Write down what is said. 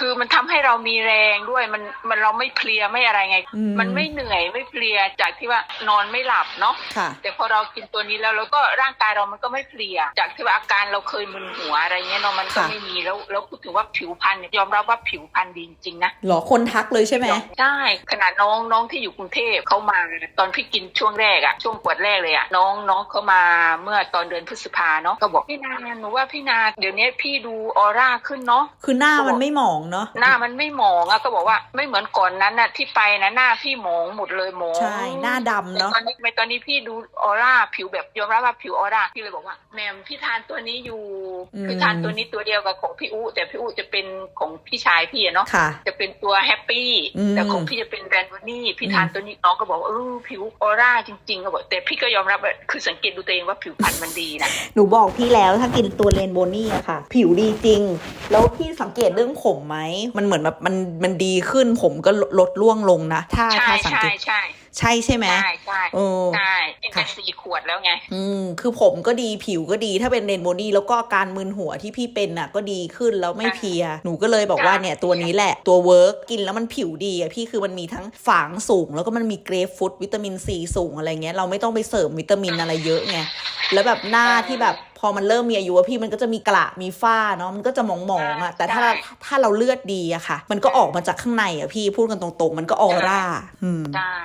คือมันทำให้เรามีแรงด้วยมันมันเราไม่เพลียไม่อะไรไงอืมมันไม่เหนื่อยไม่เพลียจากที่ว่านอนไม่หลับเนาะค่ะแต่พอเรากินตัวนี้แล้วเราก็ร่างกายเรามันก็ไม่เพลีย จากที่ว่าอาการเราเคยมึนหัวอะไรเงี้ยเนาะมันก็ค่ะไม่มีแล้วแล้วพูดถึงว่าผิวพรรณเนี่ยยอมรับว่าผิวพรรณดีจริงๆนะหรอคนทักเลยใช่ไหมใช่ขนาดน้องน้องที่อยู่กรุงเทพเขามาตอนพี่กินช่วงแรกอะช่วงขวดแรกเลยอะน้องน้องเขามาเมื่อตอนเดือนพฤษภาเนาะก็บอกพี่นาหนูว่าพี่นาเดี๋ยวนี้พี่ดูออร่าขึ้นเนาะคือหน้ามันไม่หมองเนาะหน้ามันไม่หมองอะก็บอกว่าไม่เหมือนก่อนนั้นน่ะที่ไปนะหน้าพี่หมองหมดเลยหมองใช่หน้าดำเนาะแต่ตอนนี้ไม่ตอนนี้พี่ดูออร่าผิวแบบยอมรับว่าผิวออร่าพี่เลยบอกว่าแหมมพี่ทานตัวนี้อยู่อืมคือทานตัวนี้ตัวเดียวกับของพี่อู้แต่พี่อู้จะเป็นของพี่ชายพี่อะเนาะค่ะจะเป็นตัวแฮปปี้อืมแต่ของพี่จะเป็นแบรนด์วานี่พี่อืมทานตัวนี้น้องก็บอกว่าเออผิวออร่าจริงๆก็บอกแต่พี่ก็ยอมรับว่าคือสังเกตดูตัวเองว่าผิวพรรณมันดีนะหนูบอกพี่แล้วถ้ากินตัวเลนโบนี่อะค่ะ ผิวดีจริง แล้วพี่สังเกตเรื่องผมไหมมันเหมือนแบบมันมันดีขึ้นผมก็ลดลดร่วงลงนะ ถ้าใช่ถ้าสังใช่เกตใช่ใช่ใช่ไหมใช่ใช่เออใช่กินค่ะแต่สี่ขวดแล้วไง อืมคือผมก็ดีผิวก็ดีถ้าเป็นเรนโบนี่แล้วก็อาการมึนหัวที่พี่เป็นน่ะ ก็ดีขึ้นแล้วไม่ค่ะเพลีย หนูก็เลยบอกว่าเนี่ยตัวนี้แหละตัวเวิร์กกินแล้วมันผิวดีอะพี่คือมันมีทั้งฝางสูง แล้วก็มันมีเกรฟฟุตวิตามินซีสูงอะไรเงี้ยเราไม่ต้องไปเสริมวิตามินอะไรเยอะไงแล้วแบบหน้าที่แบบ พอมันเริ่มมีอายุอะพี่มันก็จะมีกระมีฝ้าเนาะมันก็จะมองมองๆอะแต่ถ้าใช่ถ้าเราเลือดดีอะค่ะ มันก็ออกมาจากข้างในอะพี่พูดกันตรงๆ มันก็ออร่าอืมใช่